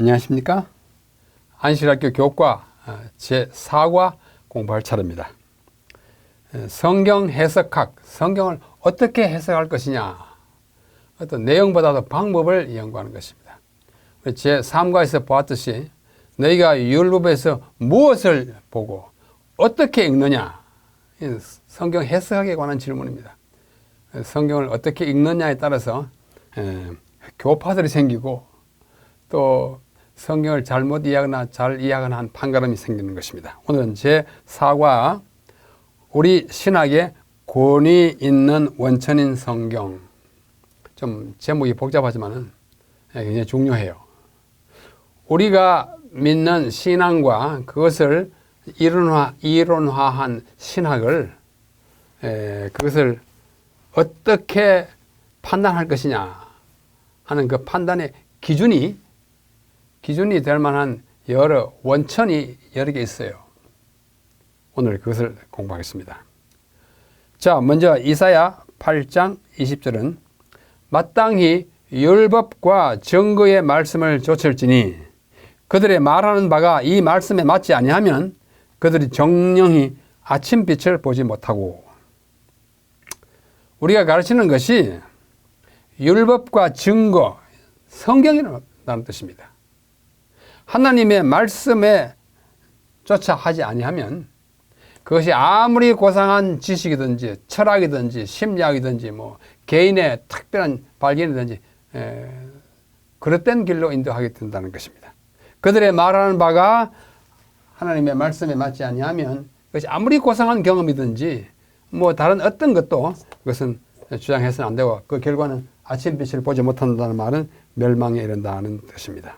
안녕하십니까? 안실학교 교과 어, 제4과 공부할 차례입니다. 에, 성경 해석학, 성경을 어떻게 해석할 것이냐, 어떤 내용보다도 방법을 연구하는 것입니다. 우리 제3과에서 보았듯이 너희가 율법에서 무엇을 보고 어떻게 읽느냐, 이 성경 해석학에 관한 질문입니다. 성경을 어떻게 읽느냐에 따라서 에, 교파들이 생기고 또 성경을 잘못 이해하거나 잘 이해하거나 한 판가름이 생기는 것입니다. 오늘은 제 4과 우리 신학의 권위 있는 원천인 성경. 좀 제목이 복잡하지만은 굉장히 중요해요. 우리가 믿는 신앙과 그것을 이론화, 이론화한 신학을 에, 그것을 어떻게 판단할 것이냐 하는 그 판단의 기준이 기준이 될 만한 여러 원천이 여러 개 있어요. 오늘 그것을 공부하겠습니다. 자, 먼저 이사야 8장 20절은 마땅히 율법과 증거의 말씀을 좇을지니 그들의 말하는 바가 이 말씀에 맞지 아니하면 그들이 정령히 아침빛을 보지 못하고 우리가 가르치는 것이 율법과 증거, 성경이라는 뜻입니다. 하나님의 말씀에 쫓아 하지 아니하면 그것이 아무리 고상한 지식이든지 철학이든지 심리학이든지 뭐 개인의 특별한 발견이든지 에, 그릇된 길로 인도하게 된다는 것입니다. 그들의 말하는 바가 하나님의 말씀에 맞지 아니하면 그것이 아무리 고상한 경험이든지 뭐 다른 어떤 것도 그것은 주장해서는 안 되고 그 결과는 아침빛을 보지 못한다는 말은 멸망에 이른다는 뜻입니다.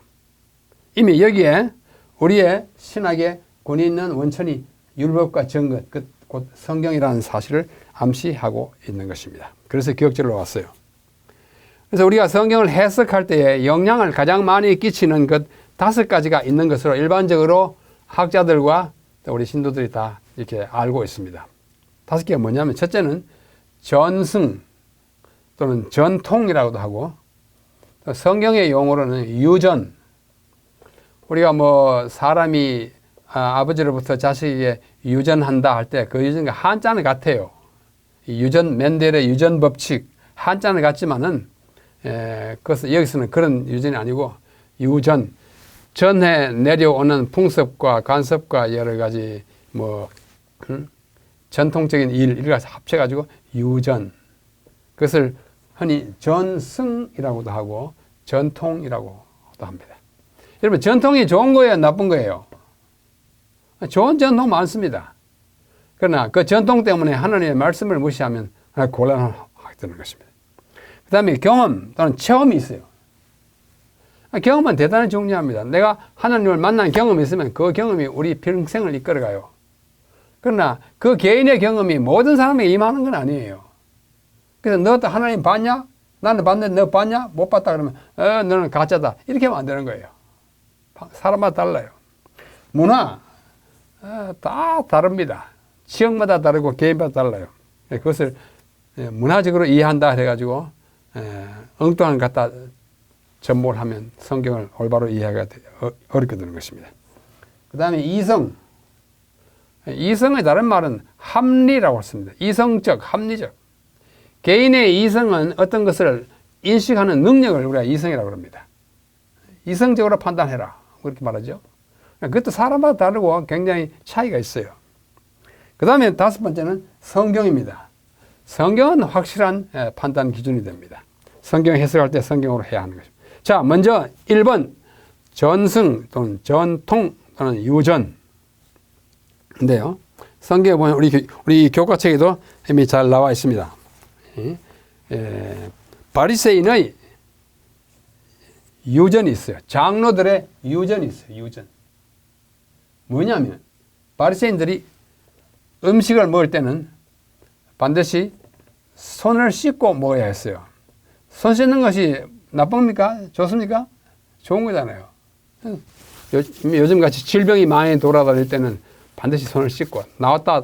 이미 여기에 우리의 신학의 권위 있는 원천이 율법과 증거, 곧 성경이라는 사실을 암시하고 있는 것입니다. 그래서 기억절로 왔어요. 그래서 우리가 성경을 해석할 때에 영향을 가장 많이 끼치는 것 다섯 가지가 있는 것으로 일반적으로 학자들과 우리 신도들이 다 이렇게 알고 있습니다. 다섯 개가 뭐냐면 첫째는 전승 또는 전통이라고도 하고 성경의 용어로는 유전 우리가 뭐 사람이 아, 버지로부터 자식에게 유전한다 할 때 그 유전과 한자는 같아요. 유전 맨델의 유전 법칙 한자는 같지만은 에, 그것은 여기서는 그런 유전이 아니고 유전 전해 내려오는 풍습과 간섭과 여러 가지 뭐 음, 전통적인 일 이걸 합쳐 가지고 유전 그것을 흔히 전승이라고도 하고 전통이라고도 합니다. 여러분 전통이 좋은 거예요, 나쁜 거예요? 좋은 전통 많습니다. 그러나 그 전통 때문에 하나님의 말씀을 무시하면 곤란을 하게 되는 것입니다. 그 다음에 경험 또는 체험이 있어요. 경험은 대단히 중요합니다. 내가 하나님을 만난 경험이 있으면 그 경험이 우리 평생을 이끌어가요. 그러나 그 개인의 경험이 모든 사람에게 임하는 건 아니에요. 그래서 너도 하나님 봤냐? 나는 봤는데 너 봤냐? 못 봤다 그러면 어, 너는 가짜다. 이렇게 하면 안 되는 거예요. 사람마다 달라요. 문화 어, 다 다릅니다. 지역마다 다르고 개인마다 달라요. 예, 그것을 예, 문화적으로 이해한다 해가지고 예, 엉뚱한 갖다 전보를 하면 성경을 올바로 이해하기가 어, 어렵게 되는 것입니다. 그 다음에 이성. 이성의 다른 말은 합리라고 했습니다. 이성적, 합리적. 개인의 이성은 어떤 것을 인식하는 능력을 우리가 이성이라고 합니다. 이성적으로 판단해라. 그렇게 말하죠. 그것도 사람마다 다르고 굉장히 차이가 있어요. 그 다음에 다섯 번째는 성경입니다. 성경은 확실한 판단 기준이 됩니다. 성경 해석할 때 성경으로 해야 하는 것입니다. 자, 먼저 1번 전승 또는 전통 또는 유전. 인데요. 성경에 보면 우리, 우리 교과책에도 이미 잘 나와 있습니다. 예, 바리새인의 유전이 있어요. 장로들의 유전이 있어요. 유전. 뭐냐면 바리새인들이 음식을 먹을 때는 반드시 손을 씻고 먹어야 했어요. 손 씻는 것이 나쁩니까? 좋습니까? 좋은 거잖아요. 요즘 같이 질병이 많이 돌아다닐 때는 반드시 손을 씻고 나왔다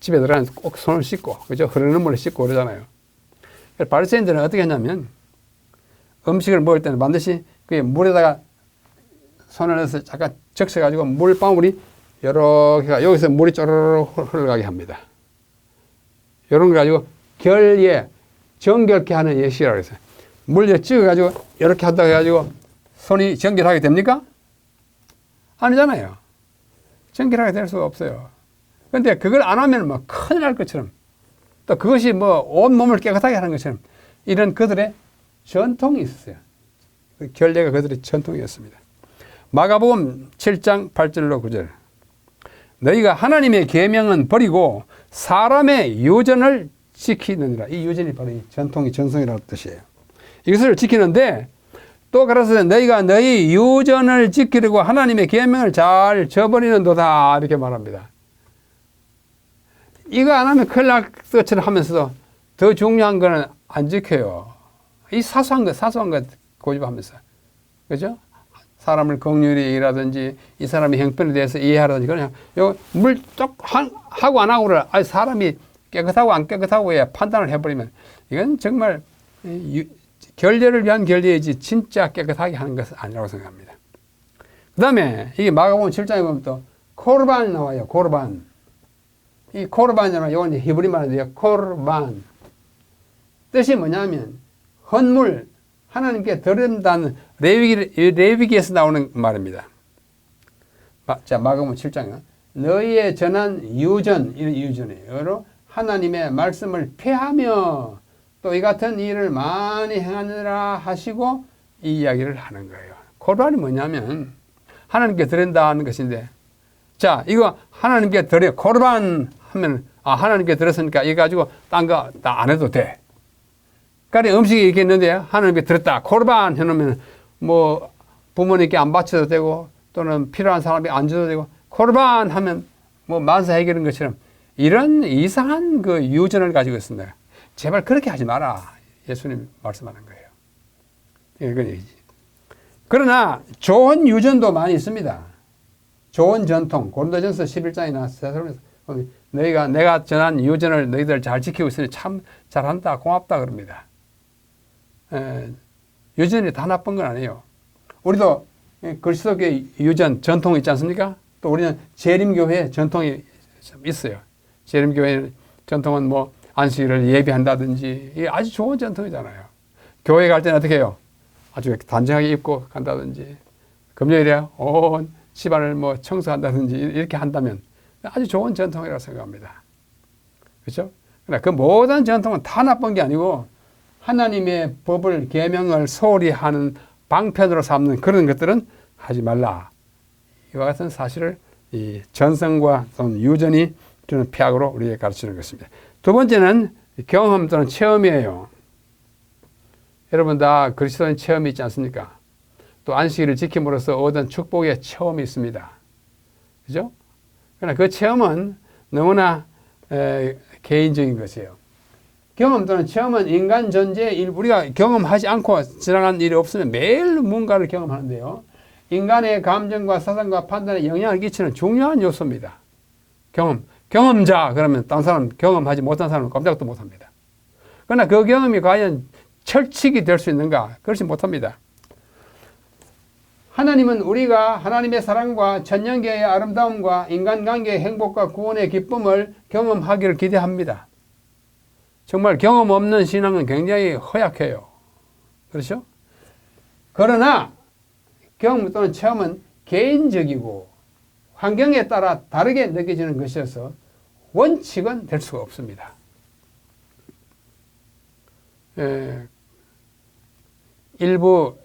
집에 들어가면 꼭 손을 씻고 그죠? 흐르는 물에 씻고 그러잖아요. 바리새인들은 어떻게 했냐면 음식을 먹을 때는 반드시 그 물에다가 손을 넣어서 잠깐 적셔가지고 물방울이 이렇게 여기서 물이 쪼르륵 흘러가게 합니다. 이런 거 가지고 결예 정결케 하는 예시라고 해서 물에 찍어가지고 이렇게 한다고 해가지고 손이 정결하게 됩니까? 아니잖아요. 정결하게 될 수가 없어요. 근데 그걸 안 하면 뭐 큰일 날 것처럼 또 그것이 뭐 온몸을 깨끗하게 하는 것처럼 이런 그들의 전통이 있었어요. 그 결례가 그들의 전통이었습니다. 마가복음 7장 8절로 9절. 너희가 하나님의 계명은 버리고 사람의 유전을 지키느니라. 이 유전이 바로 이 전통이 전성이라는 뜻이에요. 이것을 지키는데 또 그래서 너희가 너희 유전을 지키려고 하나님의 계명을 잘 저버리는도다 이렇게 말합니다. 이거 안 하면 큰일 날 것처럼 하면서도 더 중요한 거는 안 지켜요. 이 사소한 것, 사소한 것 고집하면서. 그죠? 사람을 긍휼히 이라든지 이 사람의 형편에 대해서 이해하라든지 그냥 물쪽 하고 안 하고를 아 사람이 깨끗하고 안 깨끗하고에 판단을 해버리면 이건 정말 유, 결례를 위한 결례이지 진짜 깨끗하게 하는 것은 아니라고 생각합니다. 그 다음에 이게 마가복음 7장에 보면 또 코르반 나와요. 코르반. 이 코르반이라는 이건 히브리 말인데요. 코르반. 뜻이 뭐냐면 헌물 하나님께 드린다는 레위기, 레위기에서 나오는 말입니다. 자, 마가복음 7장에 너희의 전한 유전, 이런 유전이에요. 하나님의 말씀을 폐하며 또 이 같은 일을 많이 행하느라 하시고 이 이야기를 하는 거예요. 코르반이 뭐냐면 하나님께 드린다는 것인데 자, 이거 하나님께 드려 코르반 하면 아 하나님께 들었으니까 이거 가지고 딴 거 다 안 해도 돼. 그러니까 음식이 이렇게 있는데 하나님께 들었다. 코르반 해놓으면 뭐 부모님께 안 바쳐도 되고 또는 필요한 사람이 안 줘도 되고 코르반 하면 뭐 만사 해결인 것처럼 이런 이상한 그 유전을 가지고 있습니다. 제발 그렇게 하지 마라. 예수님 말씀하는 거예요. 이건 얘기지. 그러나 좋은 유전도 많이 있습니다. 좋은 전통. 고린도전서 11장이나 세사로에서 너희가 내가 전한 유전을 너희들 잘 지키고 있으니 참 잘한다, 고맙다 그럽니다. 에, 유전이 다 나쁜 건 아니에요. 우리도 그리스도교의 유전, 전통이 있지 않습니까? 또 우리는 재림교회 전통이 있어요. 재림교회 전통은 뭐 안식일을 예비한다든지 아주 좋은 전통이잖아요. 교회 갈 때는 어떻게 해요? 아주 단정하게 입고 간다든지 금요일에 온 집안을 뭐 청소한다든지 이렇게 한다면 아주 좋은 전통이라고 생각합니다. 그렇죠? 그러나 그 모든 전통은 다 나쁜 게 아니고 하나님의 법을 계명을 소홀히 하는 방편으로 삼는 그런 것들은 하지 말라. 이와 같은 사실을 이 전성과 또는 유전이 주는 폐악으로 우리에게 가르치는 것입니다. 두 번째는 경험 또는 체험이에요. 여러분 다 그리스도인 체험이 있지 않습니까? 또 안식일을 지킴으로써 얻은 축복의 체험이 있습니다. 그죠? 그러나 그 체험은 너무나 에, 개인적인 것이에요. 경험 또는 체험은 인간 존재의 일, 우리가 경험하지 않고 지나간 일이 없으면 매일 뭔가를 경험하는데요. 인간의 감정과 사상과 판단에 영향을 끼치는 중요한 요소입니다. 경험. 경험자, 그러면 딴 사람 경험하지 못한 사람은 꼼짝도 못 합니다. 그러나 그 경험이 과연 철칙이 될 수 있는가? 그렇지 못합니다. 하나님은 우리가 하나님의 사랑과 천년계의 아름다움과 인간관계의 행복과 구원의 기쁨을 경험하기를 기대합니다. 정말 경험 없는 신앙은 굉장히 허약해요. 그렇죠? 그러나 경험 또는 체험은 개인적이고 환경에 따라 다르게 느껴지는 것이어서 원칙은 될 수가 없습니다. 에, 일부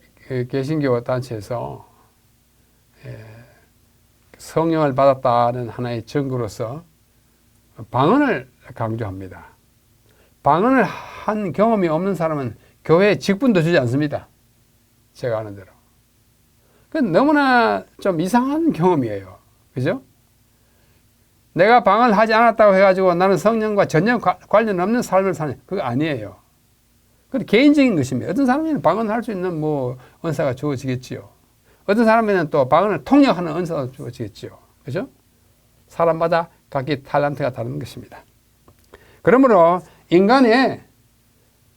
개신교 단체에서 성령을 받았다는 하나의 증거로서 방언을 강조합니다. 방언을 한 경험이 없는 사람은 교회에 직분도 주지 않습니다. 제가 아는 대로. 그 너무나 좀 이상한 경험이에요. 그죠? 내가 방언을 하지 않았다고 해가지고 나는 성령과 전혀 관련 없는 삶을 사는, 그거 아니에요. 그 개인적인 것입니다. 어떤 사람에는 방언을 할수 있는 뭐 은사가 주어지겠지요. 어떤 사람에는 또 방언을 통역하는 은사가 주어지겠지요. 그죠? 사람마다 각기 탤런트가 다른 것입니다. 그러므로 인간의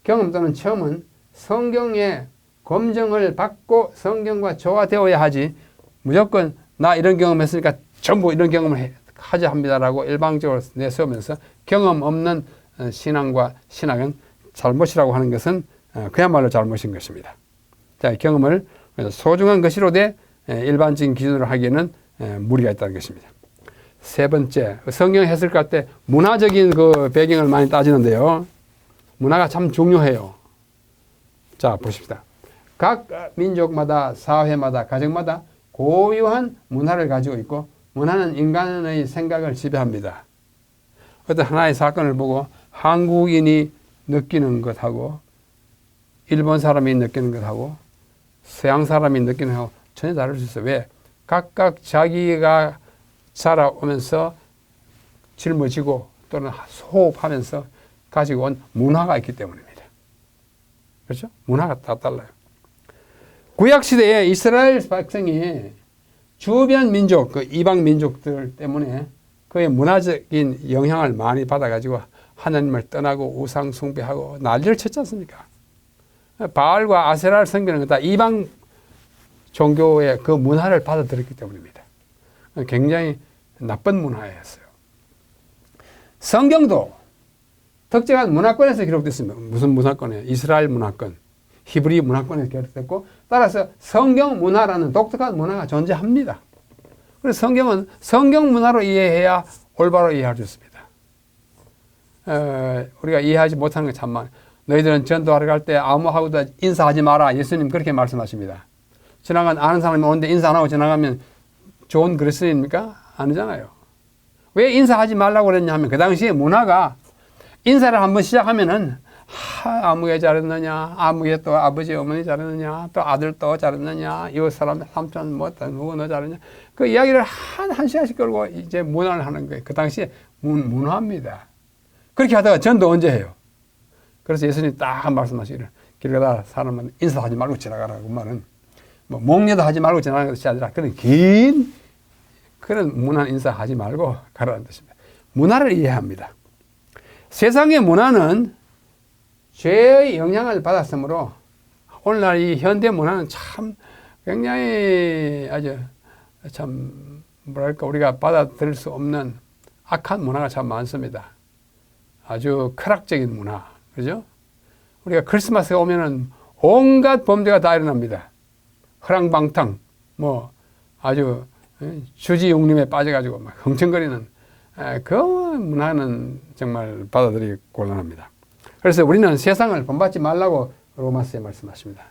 경험 또는 체험은 성경의 검증을 받고 성경과 조화되어야 하지 무조건 나 이런 경험했으니까 전부 이런 경험을 해- 하자 합니다라고 일방적으로 내세우면서 경험 없는 어, 신앙과 신앙은 잘못이라고 하는 것은 어, 그야말로 잘못인 것입니다. 자, 경험을 소중한 것이로 돼 에, 일반적인 기준으로 하기에는 에, 무리가 있다는 것입니다. 세 번째, 성경 해석할 때 문화적인 그 배경을 많이 따지는데요. 문화가 참 중요해요. 자, 보십시다. 각 민족마다, 사회마다, 가정마다 고유한 문화를 가지고 있고, 문화는 인간의 생각을 지배합니다. 어떤 하나의 사건을 보고 한국인이 느끼는 것하고, 일본 사람이 느끼는 것하고, 서양 사람이 느끼는 것하고 전혀 다를 수 있어요. 왜? 각각 자기가 자라오면서 짊어지고 또는 호흡하면서 가지고 온 문화가 있기 때문입니다. 그렇죠? 문화가 다 달라요. 구약 시대에 이스라엘 백성이 주변 민족, 그 이방 민족들 때문에 그의 문화적인 영향을 많이 받아가지고 하나님을 떠나고 우상 숭배하고 난리를 쳤지 않습니까? 바알과 아세라를 섬기는 다 이방 종교의 그 문화를 받아들였기 때문입니다. 굉장히 나쁜 문화였어요. 성경도 특정한 문화권에서 기록됐습니다. 무슨 문화권이에요? 이스라엘 문화권, 히브리 문화권에서 기록됐고 따라서 성경 문화라는 독특한 문화가 존재합니다. 그래서 성경은 성경 문화로 이해해야 올바로 이해할 수 있습니다. 어, 우리가 이해하지 못하는 게 참 많아요. 너희들은 전도하러 갈 때 아무하고도 인사하지 마라. 예수님 그렇게 말씀하십니다. 지나간 아는 사람이 오는데 인사 안 하고 지나가면 좋은 그리스도입니까? 아니잖아요. 왜 인사하지 말라고 그랬냐 하면 그 당시에 문화가 인사를 한번 시작하면은 하, 아무개 잘했느냐, 아무개 또 아버지 어머니 잘했느냐, 또 아들 또 잘했느냐, 이 사람 삼촌 뭐 누구 너 잘했냐, 그 이야기를 한, 한 시간씩 끌고 이제 문화를 하는 거예요. 그 당시에 문, 문화입니다. 그렇게 하다가 전도 언제 해요? 그래서 예수님 딱 말씀하시기를 길 가다 사람은 인사하지 말고 지나가라고 말은 뭐 목례도 하지 말고 지나가는 것이 아니라 그런 긴 그런 문화 인사 하지 말고 가라는 뜻입니다. 문화를 이해합니다. 세상의 문화는 죄의 영향을 받았으므로 오늘날 이 현대 문화는 참 굉장히 아주 참 뭐랄까 우리가 받아들일 수 없는 악한 문화가 참 많습니다. 아주 쾌락적인 문화, 그죠? 우리가 크리스마스가 오면은 온갖 범죄가 다 일어납니다. 허랑방탕, 뭐 아주 주지 용림에 빠져가지고 막 흥청거리는 그 문화는 정말 받아들이기 곤란합니다. 그래서 우리는 세상을 본받지 말라고 로마스에 말씀하십니다.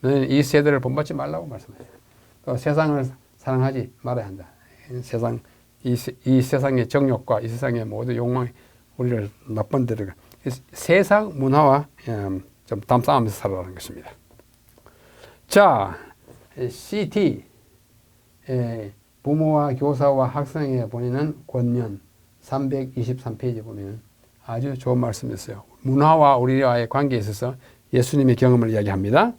너는 이 세대를 본받지 말라고 말씀하십니다. 또 세상을 사랑하지 말아야 한다. 세상 이, 이 세상의 정욕과 이 세상의 모든 욕망이 우리를 나쁜 데로 세상 문화와 좀 담싸움에서 살아가는 것입니다. 자, CT 부모와 교사와 학생에 보내는 권면 323페이지 보면 아주 좋은 말씀이었어요. 문화와 우리와의 관계에 있어서 예수님의 경험을 이야기합니다.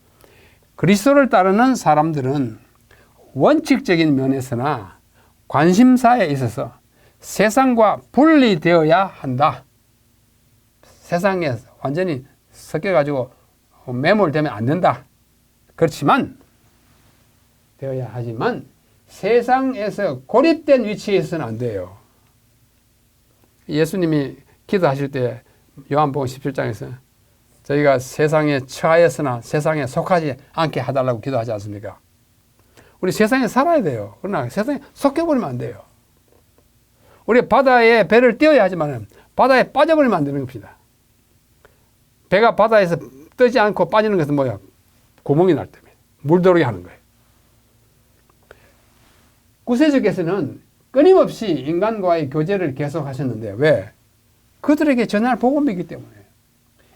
그리스도를 따르는 사람들은 원칙적인 면에서나 관심사에 있어서 세상과 분리되어야 한다. 세상에 완전히 섞여가지고 매몰되면 안 된다. 그렇지만 되어야 하지만 세상에서 고립된 위치에 있어서는 안 돼요. 예수님이 기도하실 때 요한복음 17장에서 저희가 세상에 처하였으나 세상에 속하지 않게 해달라고 기도하지 않습니까? 우리 세상에 살아야 돼요. 그러나 세상에 속해버리면 안 돼요. 우리 바다에 배를 띄어야 하지만 바다에 빠져버리면 안 되는 겁니다. 배가 바다에서 뜨지 않고 빠지는 것은 뭐야? 구멍이 날 때문에. 물 들어오게 하는 거예요. 구세주께서는 끊임없이 인간과의 교제를 계속하셨는데 왜? 그들에게 전할 복음이기 때문에.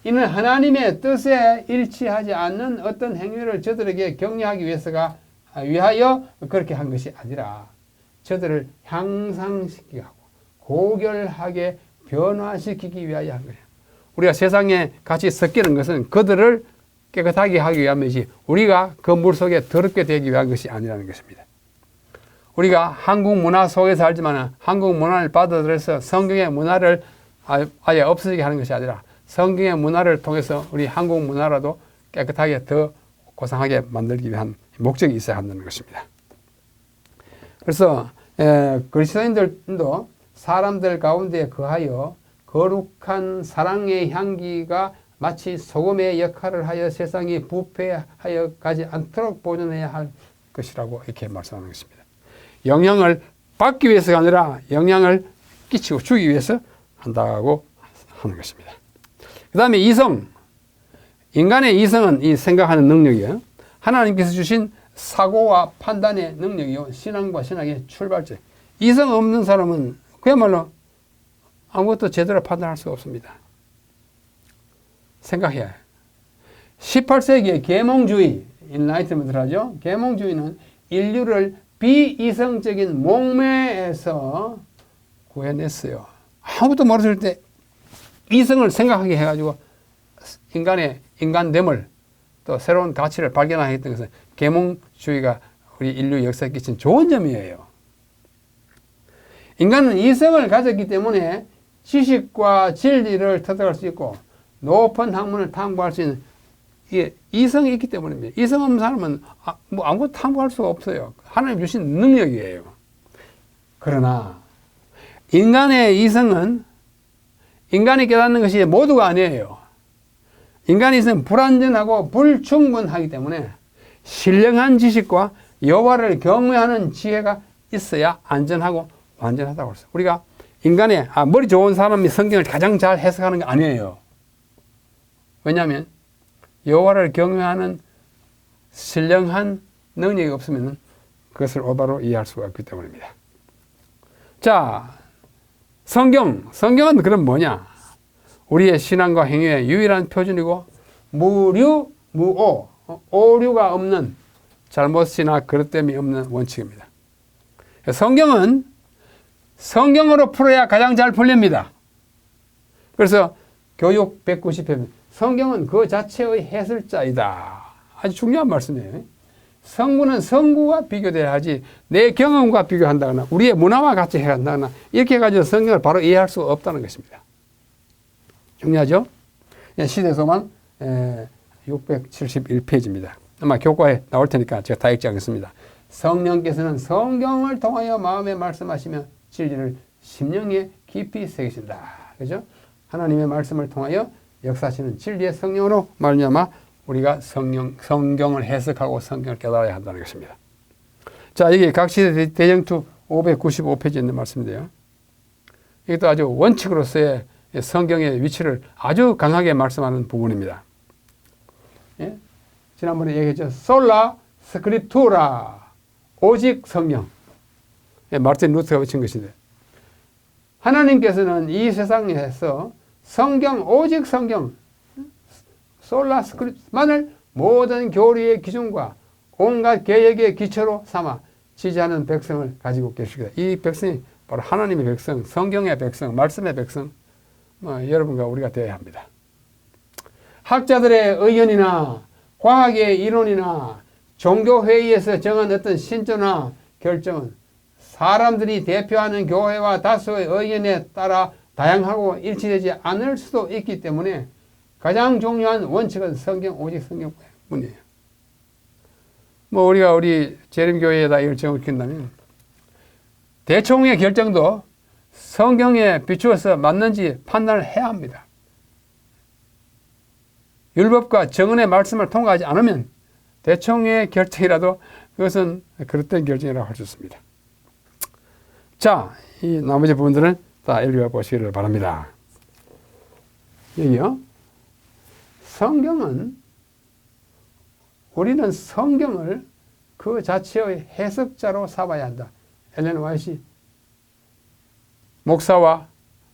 이는 하나님의 뜻에 일치하지 않는 어떤 행위를 저들에게 격려하기 위해서가 위하여 그렇게 한 것이 아니라 저들을 향상시키고 고결하게 변화시키기 위하여 한 거예요. 우리가 세상에 같이 섞이는 것은 그들을 깨끗하게 하기 위함이지 우리가 그 물 속에 더럽게 되기 위한 것이 아니라는 것입니다. 우리가 한국 문화 속에 살지만 한국 문화를 받아들여서 성경의 문화를 아예 없어지게 하는 것이 아니라 성경의 문화를 통해서 우리 한국 문화라도 깨끗하게 더 고상하게 만들기 위한 목적이 있어야 한다는 것입니다. 그래서 에, 그리스도인들도 사람들 가운데 거하여 거룩한 사랑의 향기가 마치 소금의 역할을 하여 세상이 부패하여 가지 않도록 보존해야 할 것이라고 이렇게 말씀하는 것입니다. 영향을 받기 위해서가 아니라 영향을 끼치고 주기 위해서 한다고 하는 것입니다. 그 다음에 이성. 인간의 이성은 이 생각하는 능력이에요. 하나님께서 주신 사고와 판단의 능력이요. 신앙과 신학의 출발점. 이성 없는 사람은 그야말로 아무것도 제대로 판단할 수가 없습니다. 생각해야 해요. 18세기의 계몽주의, 인라이트먼트를 하죠. 계몽주의는 인류를 비이성적인 목매에서 구해냈어요. 아무것도 모르실 때 이성을 생각하게 해가지고 인간의 인간됨을 또 새로운 가치를 발견하게 했던 것은 계몽주의가 우리 인류 역사에 끼친 좋은 점이에요. 인간은 이성을 가졌기 때문에 지식과 진리를 터득할 수 있고 높은 학문을 탐구할 수 있는 이 이성이 있기 때문입니다. 이성 없는 사람은 아, 뭐 아무것도 탐구할 수가 없어요. 하나님 주신 능력이에요. 그러나 인간의 이성은 인간이 깨닫는 것이 모두가 아니에요. 인간의 이성은 불완전하고 불충분하기 때문에 신령한 지식과 여호와를 경외하는 지혜가 있어야 안전하고 완전하다고 했어요. 우리가 인간의 아, 머리 좋은 사람이 성경을 가장 잘 해석하는 게 아니에요. 왜냐하면 여호와를 경외하는 신령한 능력이 없으면 그것을 올바로 이해할 수가 없기 때문입니다. 자, 성경. 성경은 그럼 뭐냐? 우리의 신앙과 행위의 유일한 표준이고 무류, 무오, 오류가 없는 잘못이나 그릇됨이 없는 원칙입니다. 성경은 성경으로 풀어야 가장 잘 풀립니다. 그래서 교육 190편 성경은 그 자체의 해설자이다. 아주 중요한 말씀이에요. 성구는 성구와 비교돼야 하지 내 경험과 비교한다거나 우리의 문화와 같이 해간다거나 이렇게 해가지고 성경을 바로 이해할 수 없다는 것입니다. 중요하죠? 시대소만 671페이지입니다. 아마 교과에 나올 테니까 제가 다 읽지 않겠습니다. 성령께서는 성경을 통하여 마음에 말씀하시며 진리를 심령에 깊이 새기신다. 그죠? 하나님의 말씀을 통하여 역사하시는 진리의 성령으로 말미암아 우리가 성령, 성경을 해석하고 성경을 깨달아야 한다는 것입니다. 자, 이게 각시대 대정투 595페이지에 있는 말씀인데요. 이것도 아주 원칙으로서의 성경의 위치를 아주 강하게 말씀하는 부분입니다. 예? 지난번에 얘기했죠. 솔라 스크립투라 오직 성령. 예, 마르틴 루트가 외친 것인데 하나님께서는 이 세상에서 성경 오직 성경 솔라 스크립트만을 모든 교리의 기준과 온갖 계획의 기초로 삼아 지지하는 백성을 가지고 계십니다. 이 백성이 바로 하나님의 백성, 성경의 백성, 말씀의 백성, 뭐 여러분과 우리가 되어야 합니다. 학자들의 의견이나 과학의 이론이나 종교회의에서 정한 어떤 신조나 결정은 사람들이 대표하는 교회와 다수의 의견에 따라 다양하고 일치되지 않을 수도 있기 때문에 가장 중요한 원칙은 성경 오직 성경뿐이에요. 뭐 우리가 우리 재림교회에다 이걸 적용시킨다면 대총의 결정도 성경에 비추어서 맞는지 판단을 해야 합니다. 율법과 정언의 말씀을 통과하지 않으면 대총의 결정이라도 그것은 그릇된 결정이라고 할 수 있습니다. 자, 이 나머지 부분들은 다 읽어 보시기를 바랍니다. 여기요. 성경은 우리는 성경을 그 자체의 해석자로 삼아야 한다. 엘렌 와이시 목사와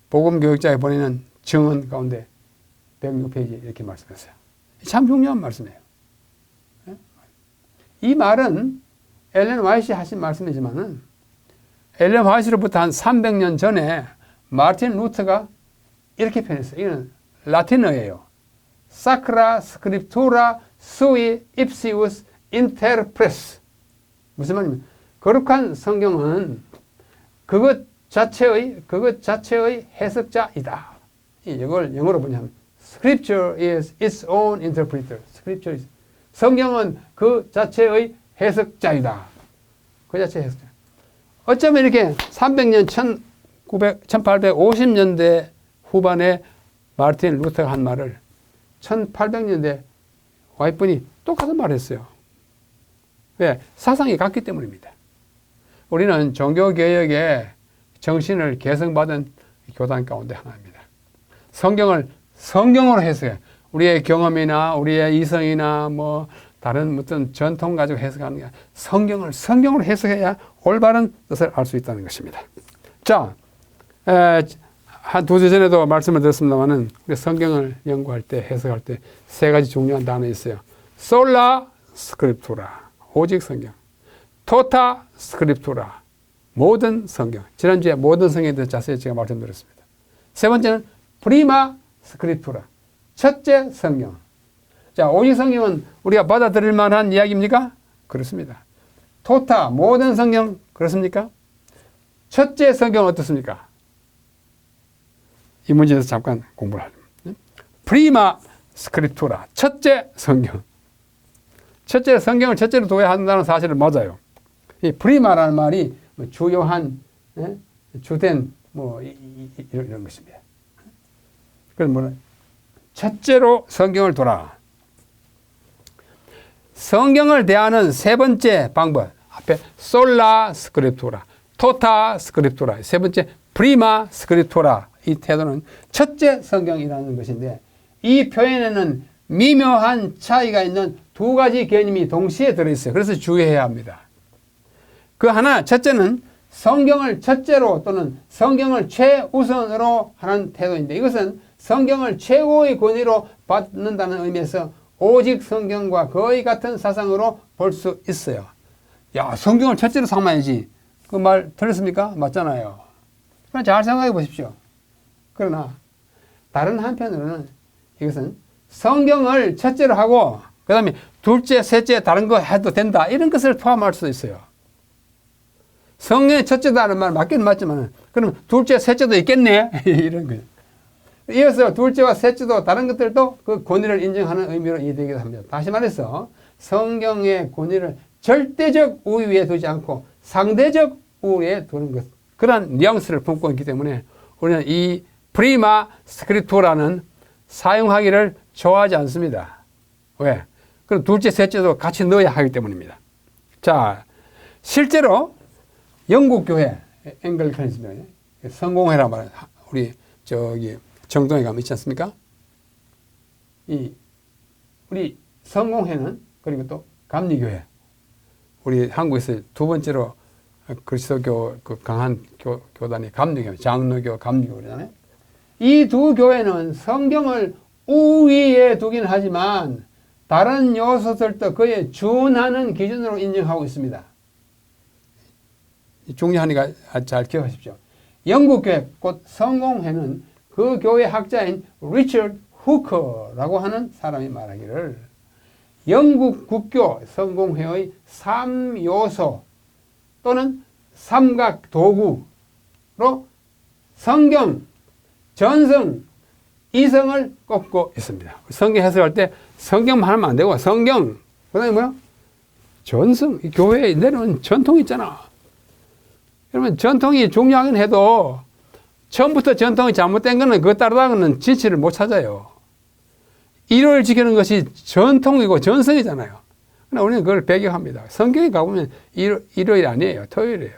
복음 교육자에 보내는 증언 가운데 106페이지 이렇게 말씀했어요. 참 중요한 말씀이에요. 예? 이 말은 엘렌 와이시 하신 말씀이지만은 엘렌 화이트로부터 한 300년 전에 마틴 루터가 이렇게 표현했어요. 이거는 라틴어예요. 사크라 스크립투라 수이 입시우스 인테르프레스 무슨 말이냐면 거룩한 성경은 그것 자체의 그것 자체의 해석자이다. 이걸 영어로 뭐냐면 Scripture is its own interpreter. Scripture is 성경은 그 자체의 해석자이다. 그 자체의 해석자. 어쩌면 이렇게 300년 1900, 1850년대 후반에 마르틴 루터가 한 말을 1800년대 와이프니 똑같은 말을 했어요. 왜? 사상이 같기 때문입니다. 우리는 종교개혁의 정신을 개성받은 교단 가운데 하나입니다. 성경을 성경으로 해석해. 우리의 경험이나 우리의 이성이나 뭐 다른 어떤 전통 가지고 해석하는 게 성경을 성경으로 해석해야 올바른 뜻을 알 수 있다는 것입니다. 자, 한 두 주 전에도 말씀을 드렸습니다만은 성경을 연구할 때 해석할 때 세 가지 중요한 단어 있어요. 솔라 스크립투라 오직 성경, 토타 스크립투라 모든 성경. 지난주에 모든 성경에 대해서 자세히 제가 말씀드렸습니다. 세 번째는 프리마 스크립투라 첫째 성경. 자, 오직 성경은 우리가 받아들일 만한 이야기입니까? 그렇습니다. 토타 모든 성경 그렇습니까? 첫째 성경 어떻습니까? 이 문제에서 잠깐 공부를 하죠. 프리마 스크립투라 첫째 성경. 첫째 성경을 첫째로 둬야 한다는 사실은 맞아요. 이 프리마라는 말이 뭐 주요한 예? 주된 뭐 이, 이, 이런 것입니다. 그래서 뭐는 첫째로 성경을 둬라. 성경을 대하는 세 번째 방법 앞에 솔라 스크립투라, 토타 스크립투라, 세 번째 프리마 스크립투라 이 태도는 첫째 성경이라는 것인데 이 표현에는 미묘한 차이가 있는 두 가지 개념이 동시에 들어있어요. 그래서 주의해야 합니다. 그 하나, 첫째는 성경을 첫째로 또는 성경을 최우선으로 하는 태도인데 이것은 성경을 최고의 권위로 받는다는 의미에서 오직 성경과 거의 같은 사상으로 볼 수 있어요. 야, 성경을 첫째로 삼아야지. 그 말 들었습니까? 맞잖아요. 그럼 잘 생각해 보십시오. 그러나 다른 한편으로는 이것은 성경을 첫째로 하고 그 다음에 둘째, 셋째 다른 거 해도 된다. 이런 것을 포함할 수 있어요. 성경의 첫째다는 말 맞긴 맞지만 그럼 둘째, 셋째도 있겠네. 이런 거예요. 이어서 둘째와 셋째도 다른 것들도 그 권위를 인정하는 의미로 이해되기도 합니다. 다시 말해서 성경의 권위를 절대적 우위에 두지 않고 상대적 우위에 두는 것. 그런 뉘앙스를 품고 있기 때문에 우리는 이 프리마 스크립토라는 사용하기를 좋아하지 않습니다. 왜? 그럼 둘째, 셋째도 같이 넣어야 하기 때문입니다. 자, 실제로 영국 교회, 앵글카니즘의 성공회란 말, 우리 저기 정동에 가면 있지 않습니까? 이 우리 성공회는 그리고 또 감리교회, 우리 한국에서 두 번째로 그리스도교 그 강한 교, 교단이 감리교, 장로교, 감리교잖아요. 이 두 교회는 성경을 우위에 두긴 하지만 다른 요소들도 그에 준하는 기준으로 인정하고 있습니다. 중요하니까 잘 기억하십시오. 영국 교회 곧 성공회는 그 교회 학자인 리처드 후커라고 하는 사람이 말하기를 영국 국교 성공회의 3요소 또는 삼각 도구로 성경, 전성, 이성을 꼽고 있습니다. 성경 해석할 때 성경만 하면 안 되고 성경, 그 다음에 뭐야? 전성, 교회에 내려오는 전통이 있잖아. 그러면 전통이 중요하긴 해도 처음부터 전통이 잘못된 거는 그거 따르다가는 진실을 못 찾아요. 일요일 지키는 것이 전통이고 전성이잖아요. 그러나 우리는 그걸 배경합니다. 성경에 가보면 일, 일요일 아니에요. 토요일이에요.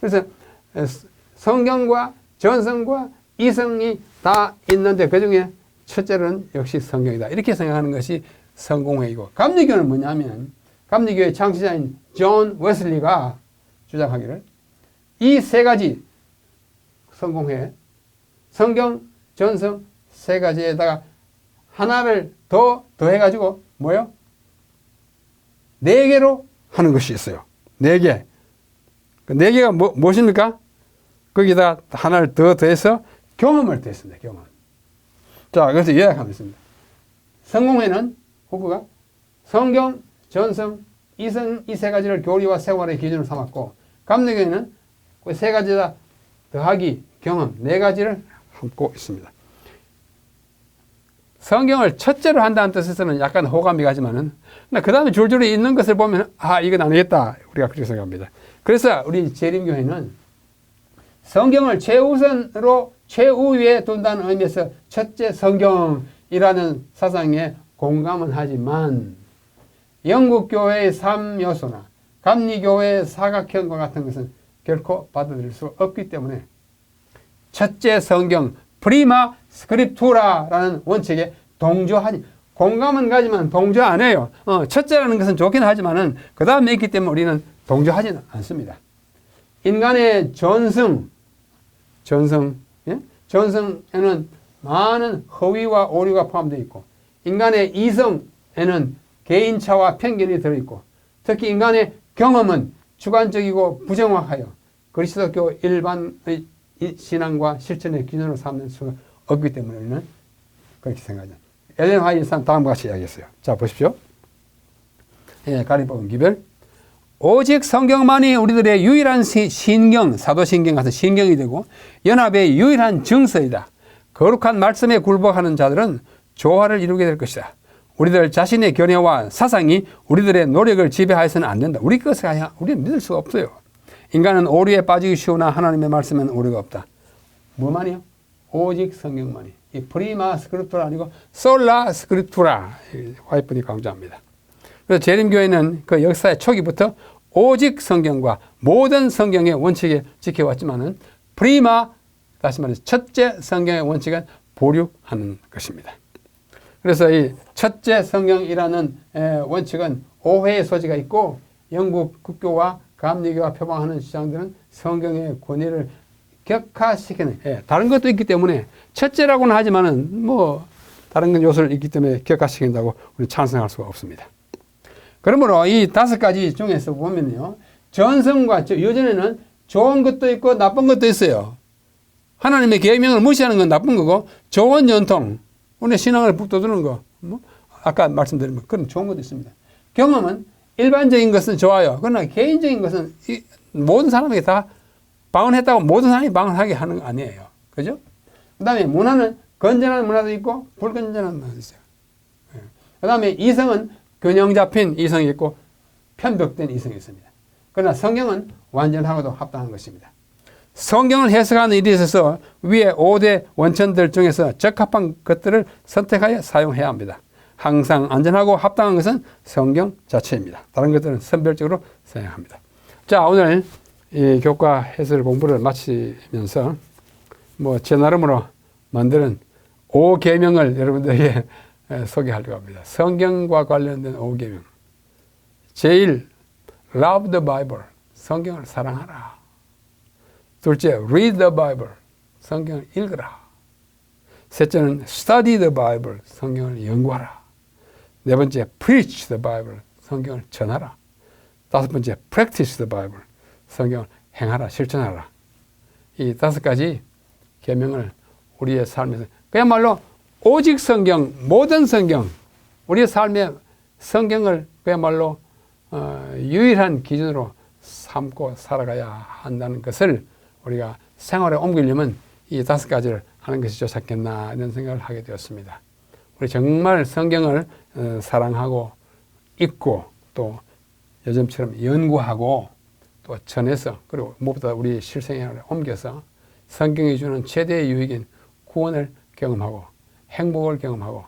그래서 성경과 전성과 이성이 다 있는데 그 중에 첫째는 역시 성경이다. 이렇게 생각하는 것이 성공회이고 감리교는 뭐냐면 감리교의 창시자인 존 웨슬리가 주장하기를 이 세 가지 성공회, 성경, 전성 세 가지에다가 하나를 더 더해가지고 뭐요? 네 개로 하는 것이 있어요. 네 개. 네 개가 뭐, 무엇입니까? 거기다 하나를 더 더해서 경험을 더했습니다. 경험. 자, 그래서 요약하면 있습니다. 성공회는 후보가 성경, 전성, 이성 이 세 가지를 교리와 생활의 기준으로 삼았고 감리교회는 그 세 가지 다 더하기, 경험 네 가지를 담고 있습니다. 성경을 첫째로 한다는 뜻에서는 약간 호감이 가지만은 그 다음에 줄줄이 있는 것을 보면 아 이건 아니겠다 우리가 그렇게 생각합니다. 그래서 우리 재림교회는 성경을 최우선으로 최우위에 둔다는 의미에서 첫째 성경이라는 사상에 공감은 하지만 영국 교회의 삼 요소나 감리 교회의 사각형과 같은 것은 결코 받아들일 수 없기 때문에 첫째 성경 프리마 스크립투라라는 원칙에 동조하니 공감은 가지만 동조 안 해요. 어, 첫째라는 것은 좋긴 하지만은 그 다음에 있기 때문에 우리는 동조하지는 않습니다. 인간의 전승, 전승, 예? 전승에는 많은 허위와 오류가 포함되어 있고 인간의 이성에는 개인차와 편견이 들어있고 특히 인간의 경험은 주관적이고 부정확하여 그리스도교 일반의 신앙과 실천의 기준으로 삼는 수가 없기 때문에 우리는 그렇게 생각하죠. 엘렌 화이트는 다음과 같이 이야기했어요. 자, 보십시오. 예, 가리법은 기별. 오직 성경만이 우리들의 유일한 시- 신경, 사도신경 같은 신경이 되고 연합의 유일한 증서이다. 거룩한 말씀에 굴복하는 자들은 조화를 이루게 될 것이다. 우리들 자신의 견해와 사상이 우리들의 노력을 지배하여서는 안 된다. 우리 것을 아니야. 우리는 믿을 수가 없어요. 인간은 오류에 빠지기 쉬우나 하나님의 말씀은 오류가 없다. 뭐만이요? 오직 성경만이. 이 프리마 스크립투라 아니고 솔라 스크립투라 화이트분이 강조합니다. 그래서 재림교회는 그 역사의 초기부터 오직 성경과 모든 성경의 원칙을 지켜왔지만은 프리마 다시 말해서 첫째 성경의 원칙은 보류하는 것입니다. 그래서 이 첫째 성경이라는 에, 원칙은 오해의 소지가 있고 영국 국교와 감리교가 표방하는 주장들은 성경의 권위를 격화시키는 예, 다른 것도 있기 때문에 첫째라고는 하지만은 뭐 다른 건 요소를 있기 때문에 격화시킨다고 우리 찬성할 수가 없습니다. 그러므로 이 다섯 가지 중에서 보면요. 전성과 저- 요전에는 좋은 것도 있고 나쁜 것도 있어요. 하나님의 계명을 무시하는 건 나쁜 거고 좋은 전통, 우리 신앙을 북돋우는 거, 뭐 아까 말씀드린 것 그런 좋은 것도 있습니다. 경험은 일반적인 것은 좋아요. 그러나 개인적인 것은 이 모든 사람에게 다 방언했다고 모든 사람이 방언하게 하는 거 아니에요. 그죠? 그 다음에 문화는 건전한 문화도 있고 불건전한 문화도 있어요. 그 다음에 이성은 균형 잡힌 이성이 있고 편벽된 이성이 있습니다. 그러나 성경은 완전하고도 합당한 것입니다. 성경을 해석하는 일에 있어서 위에 5대 원천들 중에서 적합한 것들을 선택하여 사용해야 합니다. 항상 안전하고 합당한 것은 성경 자체입니다. 다른 것들은 선별적으로 사용합니다. 자, 오늘 이 교과 해설 공부를 마치면서 뭐 제 나름으로 만드는 5계명을 여러분들에게 에, 소개하려고 합니다. 성경과 관련된 5계명. 제일 love the Bible. 성경을 사랑하라. 둘째, read the Bible. 성경을 읽으라. 셋째는 study the Bible. 성경을 연구하라. 네 번째, preach the Bible. 성경을 전하라. 다섯 번째, practice the Bible. 성경을 행하라, 실천하라. 이 다섯 가지 계명을 우리의 삶에서 그야말로 오직 성경, 모든 성경, 우리의 삶의 성경을 그야말로 어, 유일한 기준으로 삼고 살아가야 한다는 것을 우리가 생활에 옮기려면 이 다섯 가지를 하는 것이 좋지 않겠나 이런 생각을 하게 되었습니다. 우리 정말 성경을 어, 사랑하고 읽고 또 요즘처럼 연구하고 또 전해서 그리고 무엇보다 우리 실생활에 옮겨서 성경이 주는 최대의 유익인 구원을 경험하고 행복을 경험하고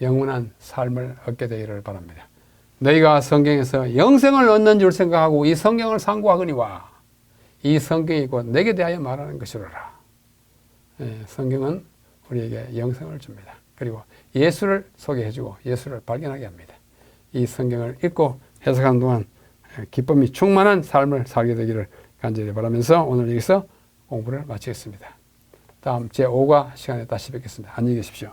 영원한 삶을 얻게 되기를 바랍니다. 너희가 성경에서 영생을 얻는 줄 생각하고 이 성경을 상고하거니와 이 성경이 곧 내게 대하여 말하는 것이로라. 예, 성경은 우리에게 영생을 줍니다. 그리고 예수를 소개해주고 예수를 발견하게 합니다. 이 성경을 읽고 해석하는 동안 기쁨이 충만한 삶을 살게 되기를 간절히 바라면서 오늘 여기서 공부를 마치겠습니다. 다음 제5과 시간에 다시 뵙겠습니다. 안녕히 계십시오.